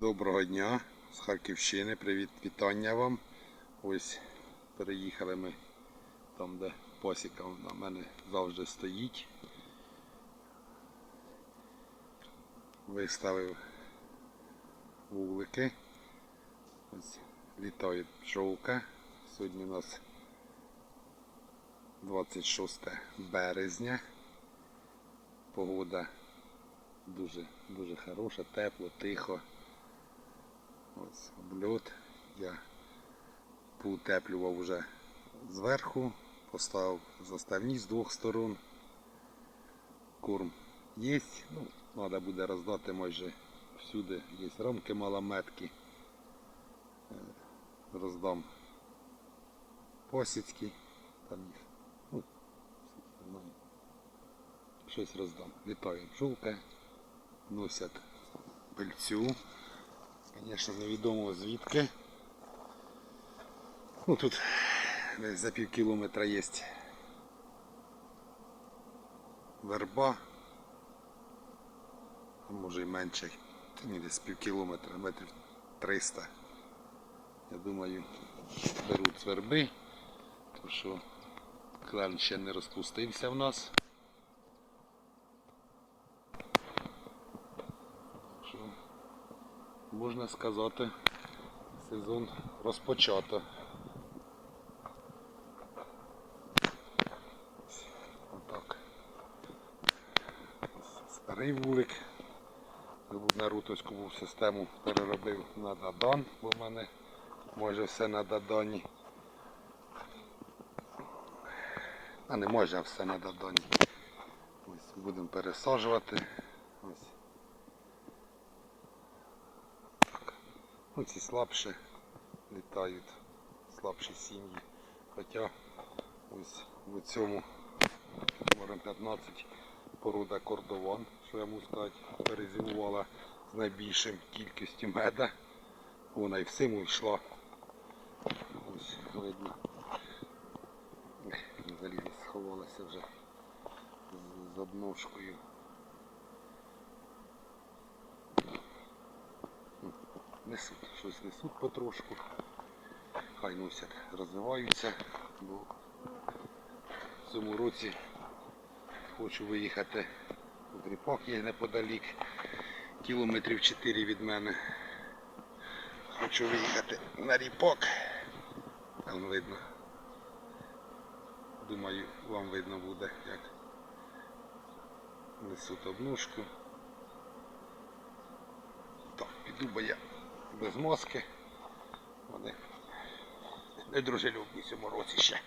Доброго дня з Харківщини. Привіт, вітання вам. Ось переїхали ми там, де посіка на мене завжди стоїть. Виставив вулики. Ось літає пчолка. Сьогодні у нас 26 березня. Погода дуже, дуже хороша, тепло, тихо. Ось обльот. Я поутеплював вже зверху, поставив заставні з двох сторон. Корм є. Ну, треба буде роздати майже всюди. Є рамки малометки. Е, Роздам посідки. Там їх. Ну. Щось роздам. Літає бджолка, носять пильцю. Звісно, невідомо звідки. Ну тут десь за пів кілометра є верба. А може і менше. Десь пів кілометра, метрів 300. Я думаю, беруть верби, тому що клен ще не розпустився в нас. Що можна сказати, сезон розпочато. Отак. Старий вулик. На рутовську систему переробив на Дадан, бо в мене може все на Дадані. А не може все на Дадані. Ось будемо пересаджувати. Ось. Ну, ці слабші літають, слабші сім'ї. Хоча ось в цьому може 15 порода кордован, що я можу сказати, перезимувала з найбільшим кількістю меда. Вона і в симу йшла. Ось видно. Взагалі сховалася вже з обножкою. Несуть, щось несуть потрошку. Хай носять, розвиваються, бо в цьому році хочу виїхати в Ріпак є неподалік, кілометрів 4 від мене. Хочу виїхати на ріпак. Там видно. Думаю, вам видно буде, як несуть обножку. Так, піду, бо я без мозки. Вони недружелюбні цьому році ще.